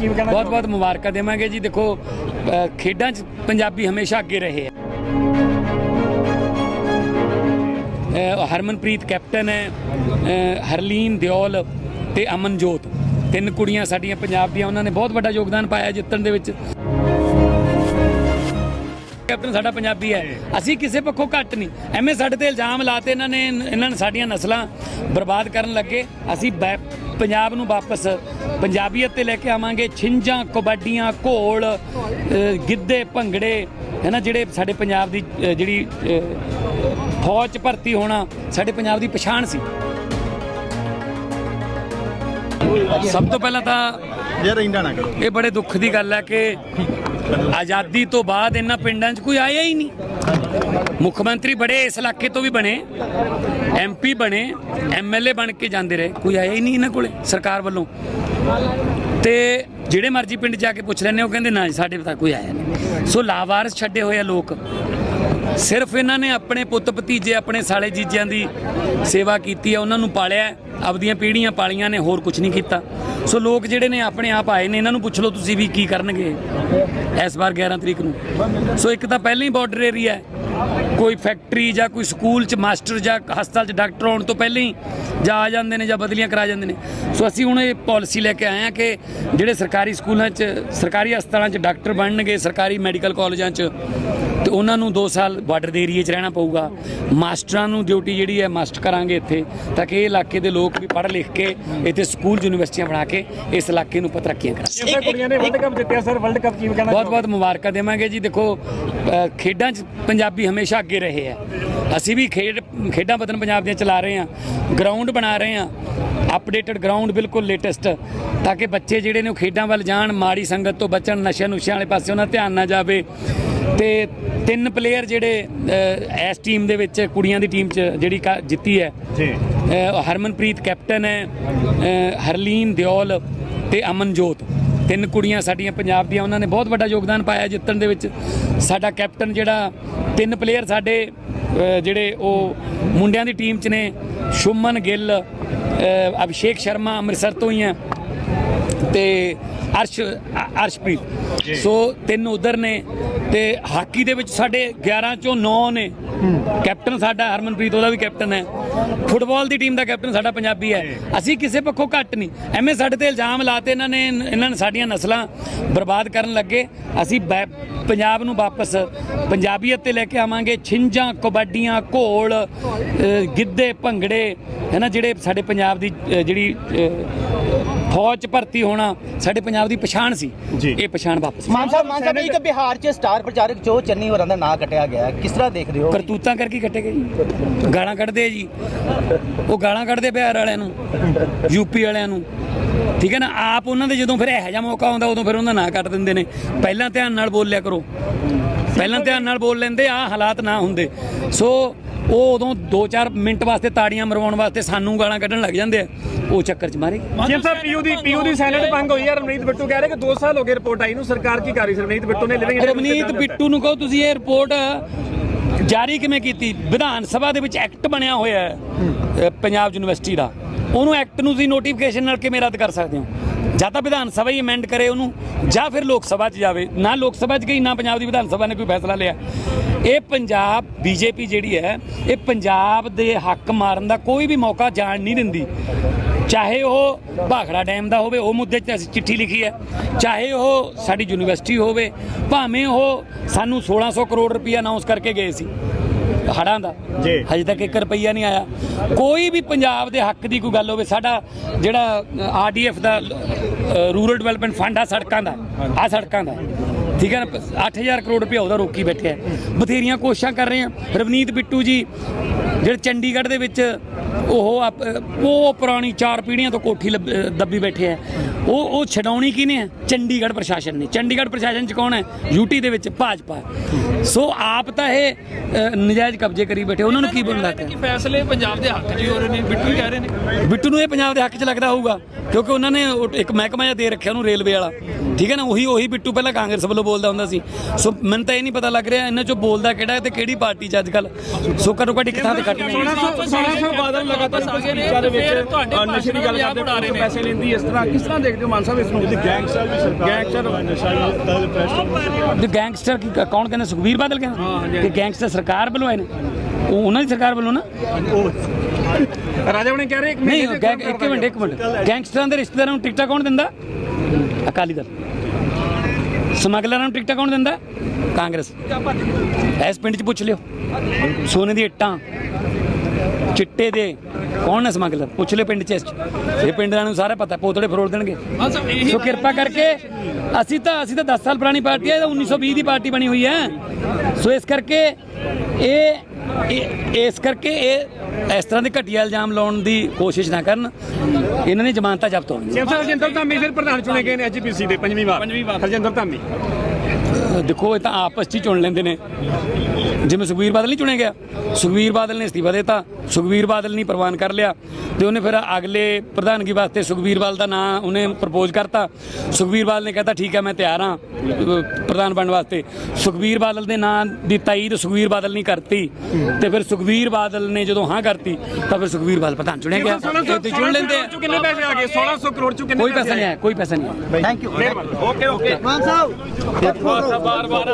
ਕੀ ਕਹਿਣਾ ਬਹੁਤ ਬਹੁਤ ਮੁਬਾਰਕਾਂ ਦੇਵਾਂਗੇ ਜੀ। ਦੇਖੋ ਖੇਡਾਂ 'ਚ ਪੰਜਾਬੀ ਹਮੇਸ਼ਾ ਅੱਗੇ ਰਹੇ ਹੈ। ਹਰਮਨਪ੍ਰੀਤ ਕੈਪਟਨ ਹੈ ਹਰਲੀਨ ਦਿਓਲ ਤੇ ਅਮਨਜੋਤ। ਤਿੰਨ ਕੁੜੀਆਂ ਸਾਡੀਆਂ ਪੰਜਾਬ ਦੀਆਂ, ਉਹਨਾਂ ਨੇ ਬਹੁਤ ਵੱਡਾ ਯੋਗਦਾਨ ਪਾਇਆ ਜਿੱਤਣ ਦੇ ਵਿੱਚ। ਕੈਪਟਨ ਸਾਡਾ ਪੰਜਾਬੀ ਹੈ। ਅਸੀਂ ਕਿਸੇ ਪੱਖੋਂ ਘੱਟ ਨਹੀਂ। ਐਵੇਂ ਸਾਡੇ ਤੇ ਇਲਜ਼ਾਮ ਲਾਤੇ ਇਹਨਾਂ ਨੇ ਇਹਨਾਂ ਨੇ ਸਾਡੀਆਂ ਨਸਲਾਂ ਬਰਬਾਦ ਕਰਨ ਲੱਗੇ। ਅਸੀਂ ਪੰਜਾਬ ਨੂੰ ਵਾਪਸ ਪੰਜਾਬੀਅਤ ਤੇ ਲੈ ਕੇ ਆਵਾਂਗੇ। ਛਿੰਝਾਂ ਕਬੱਡੀਆਂ ਘੋਲ ਗਿੱਧੇ ਭੰਗੜੇ ਹੈ ਨਾ ਜਿਹੜੇ ਸਾਡੇ ਪੰਜਾਬ ਦੀ ਜਿਹੜੀ ਫੌਜ 'ਚ ਭਰਤੀ ਹੋਣਾ ਸਾਡੇ ਪੰਜਾਬ ਦੀ ਪਛਾਣ ਸੀ। ਸਭ ਤੋਂ ਪਹਿਲਾਂ ਤਾਂ ਜੇ ਰਹਿੰਦਾ ਨਾ ਕਰੋ। ਇਹ ਬੜੇ ਦੁੱਖ ਦੀ ਗੱਲ ਹੈ ਕਿ ਆਜ਼ਾਦੀ ਤੋਂ ਬਾਅਦ ਇਹਨਾਂ ਪਿੰਡਾਂ 'ਚ ਕੋਈ ਆਇਆ ਹੀ ਨਹੀਂ। ਮੁੱਖ ਮੰਤਰੀ ਬੜੇ ਇਸ ਇਲਾਕੇ ਤੋਂ ਵੀ ਬਣੇ ਐਮਪੀ ਬਣੇ ਐਮਐਲਏ ਬਣ ਕੇ ਜਾਂਦੇ ਰਹੇ, ਕੋਈ ਆਇਆ ਹੀ ਨਹੀਂ ਇਹਨਾਂ ਕੋਲੇ ਸਰਕਾਰ ਵੱਲੋਂ। ਤੇ ਜਿਹੜੇ ਮਰਜ਼ੀ ਪਿੰਡ ਜਾ ਕੇ ਪੁੱਛ ਲੈਣੇ ਉਹ ਕਹਿੰਦੇ ਨਾ ਸਾਡੇ ਤੱਕ ਕੋਈ ਆਇਆ ਨਹੀਂ। ਸੋ ਲਾਵਾਰਸ ਛੱਡੇ ਹੋਏ ਆ ਲੋਕ। ਸਿਰਫ ਇਹਨਾਂ ਨੇ ਆਪਣੇ ਪੁੱਤ ਭਤੀਜੇ, ਆਪਣੇ ਸਾਲੇ ਜੀਜਿਆਂ ਦੀ ਸੇਵਾ ਕੀਤੀ ਹੈ, ਉਹਨਾਂ ਨੂੰ ਪਾਲਿਆ ਆਪਦੀਆਂ ਪੀੜ੍ਹੀਆਂ ਪਾਲੀਆਂ ਨੇ, ਹੋਰ ਕੁਝ ਨਹੀਂ ਕੀਤਾ। ਸੋ ਲੋਕ ਜਿਹੜੇ ਨੇ ਆਪਣੇ ਆਪ ਆਏ ਨੇ, ਇਹਨਾਂ ਨੂੰ ਪੁੱਛ ਲਓ ਤੁਸੀਂ ਵੀ ਕੀ ਕਰਨਗੇ ਇਸ ਵਾਰ 11 ਤਰੀਕ ਨੂੰ। ਸੋ ਇੱਕ ਤਾਂ ਪਹਿਲਾਂ ਹੀ ਬਾਰਡਰ ਏਰੀਆ ਹੈ ਕੋਈ ਫੈਕਟਰੀ ਜਾਂ ਕੋਈ ਸਕੂਲ ਚ ਮਾਸਟਰ ਜਾਂ ਹਸਪਤਾਲ ਚ ਡਾਕਟਰ ਆਉਣ ਤੋਂ ਪਹਿਲਾਂ ਹੀ ਜਾਂ ਆ ਜਾਂਦੇ ਨੇ ਜਾਂ ਬਦਲੀਆਂ ਕਰਾ ਜਾਂਦੇ ਨੇ। ਸੋ ਅਸੀਂ ਹੁਣ ਇਹ ਪਾਲਿਸੀ ਲੈ ਕੇ ਆਏ ਹਾਂ ਕਿ ਜਿਹੜੇ ਸਰਕਾਰੀ ਸਕੂਲਾਂ 'ਚ ਸਰਕਾਰੀ ਹਸਪਤਾਲਾਂ 'ਚ ਡਾਕਟਰ ਬਣਨਗੇ ਸਰਕਾਰੀ ਮੈਡੀਕਲ ਕਾਲਜਾਂ 'ਚ ਤੇ ਉਹਨਾਂ ਨੂੰ 2 ਸਾਲ ਬਾਰਡਰ ਦੇ ਏਰੀਏ 'ਚ ਰਹਿਣਾ ਪਊਗਾ। ਮਾਸਟਰਾਂ ਨੂੰ ਡਿਊਟੀ ਜਿਹੜੀ ਹੈ ਮਾਸਟ ਕਰਾਂਗੇ ਇੱਥੇ ਤਾਂ ਕਿ ਇਹ ਇਲਾਕੇ ਦੇ ਲੋਕ ਵੀ ਪੜ੍ਹ ਲਿਖ ਕੇ ਇੱਥੇ ਸਕੂਲ ਯੂਨੀਵਰਸਿਟੀਆਂ ਬਣਾ ਕੇ ਇਸ ਇਲਾਕੇ ਨੂੰ ਤਰੱਕੀਆਂ ਕਰਨ। ਜਿਵੇਂ ਕੁੜੀਆਂ ਨੇ ਵਰਲਡ ਕੱਪ ਜਿੱਤਿਆ ਸਰ ਵਰਲਡ ਕੱਪ ਕੀ ਕਹਿਣਾ ਬਹੁਤ ਬਹੁਤ ਮੁਬਾਰਕਾਂ ਦੇਵਾਂਗੇ ਜੀ। ਦੇਖੋ ਖੇਡਾਂ 'ਚ ਪੰਜਾਬੀ ਹਮੇਸ਼ਾ ਅੱਗੇ ਰਹੇ ਹੈ ਅਸੀਂ ਵੀ ਖੇਡ ਖੇਡਾਂ ਵਤਨ ਪੰਜਾਬ ਦੀਆਂ ਚਲਾ ਰਹੇ ਹਾਂ ਗਰਾਊਂਡ ਬਣਾ ਰਹੇ ਹਾਂ ਅਪਡੇਟਡ ਗਰਾਊਂਡ ਬਿਲਕੁਲ ਲੇਟੈਸਟ ਤਾਂ ਕਿ ਬੱਚੇ ਜਿਹੜੇ ਨੇ ਉਹ ਖੇਡਾਂ ਵੱਲ ਜਾਣ ਮਾੜੀ ਸੰਗਤ ਤੋਂ ਬਚਣ ਨਸ਼ਿਆਂ ਨੁਸ਼ਿਆਂ ਵਾਲੇ ਪਾਸੇ ਉਹਨਾਂ ਧਿਆਨ ਨਾ ਜਾਵੇ। ਤੇ ਤਿੰਨ ਪਲੇਅਰ ਜਿਹੜੇ ਇਸ ਟੀਮ ਦੇ ਵਿੱਚ ਕੁੜੀਆਂ ਦੀ ਟੀਮ 'ਚ ਜਿਹੜੀ ਜਿੱਤੀ ਹੈ। ਜੀ। ਹਰਮਨਪ੍ਰੀਤ ਕੈਪਟਨ ਹੈ ਹਰਲੀਨ ਦਿਓਲ ਤੇ ਅਮਨਜੋਤ। ਤਿੰਨ ਕੁੜੀਆਂ ਸਾਡੀਆਂ ਪੰਜਾਬ ਦੀਆਂ, ਉਹਨਾਂ ਨੇ ਬਹੁਤ ਵੱਡਾ ਯੋਗਦਾਨ ਪਾਇਆ ਜਿੱਤਣ ਦੇ ਵਿੱਚ। ਸਾਡਾ ਕੈਪਟਨ ਜਿਹੜਾ, ਤਿੰਨ ਪਲੇਅਰ ਸਾਡੇ ਜਿਹੜੇ ਉਹ ਮੁੰਡਿਆਂ ਦੀ ਟੀਮ 'ਚ ਨੇ। ਸ਼ੁਮਨ ਗਿੱਲ ਅਭਿਸ਼ੇਕ ਸ਼ਰਮਾ ਅੰਮ੍ਰਿਤਸਰ ਤੋਂ ਹੀ ਹੈ। ਤੇ ਅਰਸ਼ ਅ- ਅਰਸ਼ਪ੍ਰੀਤ। ਸੋ ਤਿੰਨ ਉਧਰ ਨੇ ਤੇ ਹਾਕੀ ਦੇ ਵਿੱਚ ਸਾਡੇ 11 ਚੋਂ 9 ਨੇ। ਕੈਪਟਨ ਸਾਡਾ ਹਰਮਨਪ੍ਰੀਤ ਉਹਦਾ ਵੀ ਕੈਪਟਨ ਹੈ। ਫੁੱਟਬਾਲ ਦੀ ਟੀਮ ਦਾ ਕੈਪਟਨ ਸਾਡਾ ਪੰਜਾਬੀ ਹੈ। ਅਸੀਂ ਕਿਸੇ ਪੱਖੋਂ ਘੱਟ ਨਹੀਂ। ਐਵੇਂ ਸਾਡੇ ਤੇ ਇਲਜ਼ਾਮ ਲਾਤੇ ਇਹਨਾਂ ਨੇ ਇਹਨਾਂ ਨੇ ਸਾਡੀਆਂ ਨਸਲਾਂ ਬਰਬਾਦ ਕਰਨ ਲੱਗੇ। ਅਸੀਂ ਬੈ- ਪੰਜਾਬ ਨੂੰ ਵਾਪਸ ਪੰਜਾਬੀਅਤ ਤੇ ਲੈ ਕੇ ਆਵਾਂਗੇ। ਛਿੰਝਾਂ ਕਬੱਡੀਆਂ ਘੋਲ ਅ, ਗਿੱਧੇ ਭੰਗੜੇ ਹੈ ਨਾ ਜਿਹੜੇ ਸਾਡੇ ਪੰਜਾਬ ਦੀ ਅ, ਜਿਹੜੀ ਅ, ਫੌਜ 'ਚ ਭਰਤੀ ਹੋਣਾ ਸਾਡੇ ਪੰਜਾਬ ਦੀ ਪਛਾਣ ਸੀ। ਇਹ ਪਛਾਣ ਵਾਪਸ ਮਾਨ ਸਾਹਿਬ ਮਾਨ ਸਾਹਿਬ ਇੱਕ ਬਿਹਾਰ 'ਚ ਸਟਾਰ ਪ੍ਰਚਾਰਕ ਜੋ ਚੰਨੀ ਹੋਰਾਂ ਦਾ ਨਾਂ ਕੱਟਿਆ ਗਿਆ। ਕਿਸ ਤਰ੍ਹਾਂ ਦੇਖ ਰਹੇ ਹੋ? ਕਰਤੂਤਾਂ ਕਰਕੇ ਕੱਟੇ ਗਏ ਜੀ। ਗਾਲਾਂ ਕੱਢਦੇ ਜੀ। ਉਹ ਗਾਲਾਂ ਕੱਢਦੇ ਬਿਹਾਰ ਵਾਲਿਆਂ ਨੂੰ ਯੂਪੀ ਵਾਲਿਆਂ ਨੂੰ। ਠੀਕ ਹੈ ਨਾ? ਆਪ ਉਹਨਾਂ ਦੇ ਜਦੋਂ ਫਿਰ ਇਹੋ ਜਿਹਾ ਮੌਕਾ ਆਉਂਦਾ ਉਦੋਂ ਫਿਰ ਉਹਨਾਂ ਨਾਂ ਕੱਟ ਦਿੰਦੇ ਨੇ। ਪਹਿਲਾਂ ਧਿਆਨ ਨਾਲ ਬੋਲਿਆ ਕਰੋ। ਪਹਿਲਾਂ ਧਿਆਨ ਨਾਲ ਬੋਲ ਲੈਂਦੇ ਆ ਹਾਲਾਤ ਨਾ ਹੁੰਦੇ। ਸੋ ਉਹ ਉਦੋਂ 2-4 ਮਿੰਟ ਵਾਸਤੇ ਤਾੜੀਆਂ ਮਰਵਾਉਣ ਵਾਸਤੇ ਸਾਨੂੰ ਗਾਲਾਂ ਕੱਢਣ ਲੱਗ ਜਾਂਦੇ ਆ। ਉਹ ਚੱਕਰ 'ਚ ਮਾਰੇ। ਜਿਵੇਂ ਸਾਹਿਬ ਪੀਯੂ ਦੀ ਪੀਯੂ ਦੀ ਸਾਈਲੈਂਟ ਭੰਗ ਹੋਈ ਹੈ। ਰਮਨੀਤ ਬਿੱਟੂ ਕਹਿ ਰਹੇ ਕਿ 2 ਸਾਲ ਹੋ ਗਏ ਰਿਪੋਰਟ ਆਈ ਨੂੰ ਸਰਕਾਰ ਕੀ ਕਰ ਰਹੀ ਸੀ? ਰਮਨੀਤ ਬਿੱਟੂ ਨੇ ਲਿਵਿੰਗ ਰਵਨੀਤ ਬਿੱਟੂ ਨੂੰ ਕਹੋ ਤੁਸੀਂ ਇਹ ਰਿਪੋਰਟ ਜਾਰੀ ਕਿਵੇਂ ਕੀਤੀ? ਵਿਧਾਨ ਸਭਾ ਦੇ ਵਿੱਚ ਐਕਟ ਬਣਿਆ ਹੋਇਆ ਹੈ ਪੰਜਾਬ ਯੂਨੀਵਰਸਿਟੀ ਦਾ। ਉਹਨੂੰ ਐਕਟ ਨੂੰ ਤੁਸੀਂ ਨੋਟੀਫਿਕੇਸ਼ਨ ਨਾਲ ਕਿਵੇਂ ਰੱਦ ਕਰ ਸਕਦੇ ਹੋ? ਜਾਂ ਤਾਂ ਵਿਧਾਨ ਸਭਾ ਹੀ ਅਮੈਂਡ ਕਰੇ ਉਹਨੂੰ, ਜਾਂ ਫਿਰ ਲੋਕ ਸਭਾ 'ਚ ਜਾਵੇ। ਨਾ ਲੋਕ ਸਭਾ 'ਚ ਗਈ, ਨਾ ਪੰਜਾਬ ਦੀ ਵਿਧਾਨ ਸਭਾ ਨੇ ਕੋਈ ਫੈਸਲਾ ਲਿਆ। ਇਹ ਪੰਜਾਬ, ਬੀਜੇਪੀ ਜਿਹੜੀ ਹੈ, ਇਹ ਪੰਜਾਬ ਦੇ ਹੱਕ ਮਾਰਨ ਦਾ ਕੋਈ ਵੀ ਮੌਕਾ ਜਾਣ ਨਹੀਂ ਦਿੰਦੀ। ਚਾਹੇ ਉਹ ਭਾਖੜਾ ਡੈਮ ਦਾ ਹੋਵੇ, ਉਹ ਮੁੱਦੇ 'ਤੇ ਅਸੀਂ ਚਿੱਠੀ ਲਿਖੀ ਹੈ। ਚਾਹੇ ਉਹ ਸਾਡੀ ਯੂਨੀਵਰਸਿਟੀ ਹੋਵੇ, ਭਾਵੇਂ ਉਹ ਸਾਨੂੰ 1600 ਕਰੋੜ ਰੁਪਈਆ ਅਨਾਉਂਸ ਕਰਕੇ ਗਏ ਸੀ। ਹੜਾਂ ਦਾ। ਜੀ। ਹਜੇ ਤੱਕ 1 ਰੁਪਈਆ ਨਹੀਂ ਆਇਆ। ਕੋਈ ਵੀ ਪੰਜਾਬ ਦੇ ਹੱਕ ਦੀ ਕੋਈ ਗੱਲ ਹੋਵੇ ਸਾਡਾ ਜਿਹੜਾ ਆਰਡੀਐਫ ਦਾ ਰੂਰਲ ਡਿਵੈਲਪਮੈਂਟ ਫੰਡ ਆ ਸੜਕਾਂ ਦਾ ਆ ਸੜਕਾਂ ਦਾ। ਠੀਕ ਹੈ ਨਾ? 8000 ਕਰੋੜ ਰੁਪਇਆ ਉਹਦਾ ਰੋਕੀ ਬੈਠਿਆ ਬਥੇਰੀਆਂ ਕੋਸ਼ਿਸ਼ਾਂ ਕਰ ਰਹੇ ਆ। ਰਵਨੀਤ ਬਿੱਟੂ ਜੀ ਜਿਹੜੇ ਚੰਡੀਗੜ੍ਹ ਦੇ ਵਿੱਚ ਉਹ ਉਹ ਪੁਰਾਣੀ ਚਾਰ ਪੀੜ੍ਹੀਆਂ ਤੋਂ ਕੋਠੀ ਦੱਬੀ ਬੈਠੇ ਆ। ਉਹ ਉਹ ਛਡਾਉਣੀ ਕਿਹਨੇ ਹੈ ਚੰਡੀਗੜ੍ਹ ਪ੍ਰਸ਼ਾਸਨ ਨੇ। ਚੰਡੀਗੜ੍ਹ ਪ੍ਰਸ਼ਾਸਨ ਚ ਕੌਣ ਹੈ? ਯੂਟੀ ਦੇ ਵਿੱਚ ਭਾਜਪਾ। ਸੋ ਆਪ ਤਾਂ ਇਹ ਨਜਾਇਜ਼ ਕਬਜ਼ੇ ਕਰੀ ਬੈਠੇ ਉਹਨਾਂ ਨੂੰ ਕੀ ਬਣਦਾ ਕਿ ਫੈਸਲੇ ਪੰਜਾਬ ਦੇ ਹੱਕ 'ਚ ਹੀ ਹੋ ਰਹੇ ਨੇ ਬਿੱਟੂ ਹੀ ਕਹਿ ਰਹੇ ਨੇ। ਬਿੱਟੂ ਨੂੰ ਇਹ ਪੰਜਾਬ ਦੇ ਹੱਕ 'ਚ ਲੱਗਦਾ ਹੋਊਗਾ ਕਿਉਂਕਿ ਉਹਨਾਂ ਨੇ ਉਹ ਇੱਕ ਮਹਿਕਮਾ ਜਿਹਾ ਦੇ ਰੱਖਿਆ ਉਹਨੂੰ ਰੇਲਵੇ ਵਾਲਾ। ਠੀਕ ਹੈ ਨਾ? ਉਹੀ ਉਹੀ ਬਿੱਟੂ ਪਹਿਲਾਂ ਕਾਂਗਰਸ ਵੱਲੋਂ ਬੋਲਦਾ ਹੁੰਦਾ ਸੀ। ਸੋ ਮੈਨੂੰ ਤਾਂ ਇਹ ਨਹੀਂ ਪਤਾ ਲੱਗ ਰਿਹਾ ਇਹਨਾਂ 'ਚੋਂ ਬੋਲਦਾ ਕਿਹੜਾ ਹੈ ਤੇ ਕਿਹੜੀ ਪਾਰਟੀ 'ਚ ਅੱਜ ਕੱਲ ਸੋ ਘੱਟੋ ਘੱਟ ਇੱਕ ਥਾਂ ਤੇ ਕੱਟ ਨਹੀਂ 1600 ਬਾਦਲ ਲਗਾਤਾਰ ਨੇ, ਦੇ ਫਿਰ ਵਿੱਚ ਤੁਹਾਡੇ ਅ, ਨਸ਼ੇ ਦੀ ਗੱਲ ਕਰਦੇ ਬਣਾ ਰਹੇ ਨੇ। ਪੈਸੇ ਲੈਂਦੀ ਇਸ ਤਰ੍ਹਾਂ। ਕਿਸ ਤਰ੍ਹਾਂ ਦੇਖਦੇ ਹੋ ਮਾਨ ਸਾਹਿਬ ਇਸ ਨੂੰ? ਗੈਂਗਸਟਰ ਵੀ ਸਰਕਾਰ ਨਸ਼ਾ ਦਾ ਪ੍ਰੈਸ ਤੇ ਗੈਂਗਸਟਰ ਕੀ ਕੌਣ ਕਹਿੰਦਾ? ਸੁਖਬੀਰ ਬਾਦਲ ਕਹਿੰਦਾ? ਕਿ ਗੈਂਗਸਟਰ ਸਰਕਾਰ ਵੱਲੋਂ ਆਏ ਨੇ? ਉਹ ਉਹਨਾਂ ਦੀ ਸਰਕਾਰ ਵੱਲੋਂ ਨਾ? ਰਾਜਾ ਬਣੇ ਕਹਿ ਰਹੇ ਇੱਕ ਨਹੀਂ ਗੈਂਗ- ਇੱਕ ਮਿੰਟ ਇੱਕ ਮਿੰਟ। ਗੈਂਗਸਟਰਾਂ ਦੇ ਰਿਸ਼ਤੇਦਾਰਾਂ ਨੂੰ ਟਿਕਟਾਂ ਕੌਣ ਦਿੰਦਾ? ਅਕਾਲੀ ਦਲ। ਸਮਗਲਰਾਂ ਨੂੰ ਟਿਕਟਾਂ ਕੌਣ ਦਿੰਦਾ? ਕਾਂਗਰਸ। ਇਸ ਪਿੰਡ 'ਚ ਪੁੱਛ ਲਿਓ। ਸੋਨੇ ਦੀ ਇੱਟਾਂ। ਚਿੱਟੇ ਦੇ ਕੌਣ ਨੇ ਸਮਗਲਰ ਪੁੱਛ ਲਿਓ ਪਿੰਡ 'ਚ। ਇਹ ਪਿੰਡਾਂ ਨੂੰ ਸਾਰਾ ਪਤਾ ਪੋਤੜੇ ਫਰੋਲ ਦੇਣਗੇ। ਸੋ ਕਿਰਪਾ ਕਰਕੇ ਅਸੀਂ ਤਾਂ ਅਸੀਂ ਤਾਂ 10 ਸਾਲ ਪੁਰਾਣੀ ਪਾਰਟੀ ਹੈ ਇਹ ਤਾਂ 1920 ਦੀ ਪਾਰਟੀ ਬਣੀ ਹੋਈ ਹੈ। ਸੋ ਇਸ ਕਰਕੇ ਇਹ ਇਸ ਕਰਕੇ ਇਹ ਇਸ ਤਰ੍ਹਾਂ ਦੇ ਘਟੀਆ ਇਲਜ਼ਾਮ ਲਾਉਣ ਦੀ ਕੋਸ਼ਿਸ਼ ਨਾ ਕਰਨ। ਇਹਨਾਂ ਨੇ ਜ਼ਮਾਨਤਾਂ ਜ਼ਬਤ ਹੋਣਗੀਆਂ। ਹਰਜਿੰਦਰ ਧਾਮੀ ਫਿਰ ਪ੍ਰਧਾਨ ਚੁਣੇ ਗਏ ਨੇ ਐਜੀਪੀਸੀ ਦੇ ਪੰਜਵੀਂ ਵਾਰ। ਪੰਜਵੀਂ ਵਾਰ। ਹਰਜਿੰਦਰ ਧਾਮੀ। ਦੇਖੋ ਇਹ ਤਾਂ ਆਪਸ 'ਚ ਹੀ ਚੁਣ ਲੈਂਦੇ ਨੇ। ਜਿਵੇਂ ਸੁਖਵੀਰ ਬਾਦਲ ਨਹੀਂ ਚੁਣਿਆ ਗਿਆ ਸੁਖਵੀਰ ਬਾਦਲ ਨੇ ਅਸਤੀਫਾ ਦਿੱਤਾ ਸੁਖਵੀਰ ਬਾਦਲ ਨਹੀਂ ਪ੍ਰਵਾਨ ਕਰ ਲਿਆ ਤੇ ਉਹਨੇ ਫਿਰ ਅਗਲੇ ਪ੍ਰਧਾਨਗੀ ਵਾਸਤੇ ਸੁਖਵੀਰ ਬਾਦਲ ਦਾ ਨਾਂ ਉਹਨੇ ਪ੍ਰਪੋਜ਼ ਕਰਤਾ। ਸੁਖਵੀਰ ਬਾਦਲ ਨੇ ਕਹਿੰਦਾ ਠੀਕ ਹੈ ਮੈਂ ਤਿਆਰ ਹਾਂ ਪ੍ਰਧਾਨ ਬਣਨ ਵਾਸਤੇ। ਸੁਖਵੀਰ ਬਾਦਲ ਦੇ ਨਾਂ ਦੀ ਤਾਈਦ ਸੁਖਵੀਰ ਬਾਦਲ ਨਹੀਂ ਕਰਤੀ ਤੇ ਫਿਰ ਸੁਖਵੀਰ ਬਾਦਲ ਨੇ ਜਦੋਂ ਹਾਂ ਕਰਤੀ ਤਾਂ ਫਿਰ ਸੁਖਵੀਰ ਬਾਦਲ ਪ੍ਰਧਾਨ ਚੁਣਿਆ ਗਿਆ। ਤੇ ਚੁਣ ਲੈਂਦੇ ਆ। ਕਿੰਨੇ ਪੈਸੇ ਆ ਗਏ? 1600 ਕਰੋੜ ਚੋਂ ਕਿੰਨੇ ਕੋਈ ਪੈਸਾ ਨਹੀਂ ਆਇਆ ਕੋਈ ਪੈਸਾ ਨਹੀਂ thank you okay okay. Mann Sahib Khalsa bar bar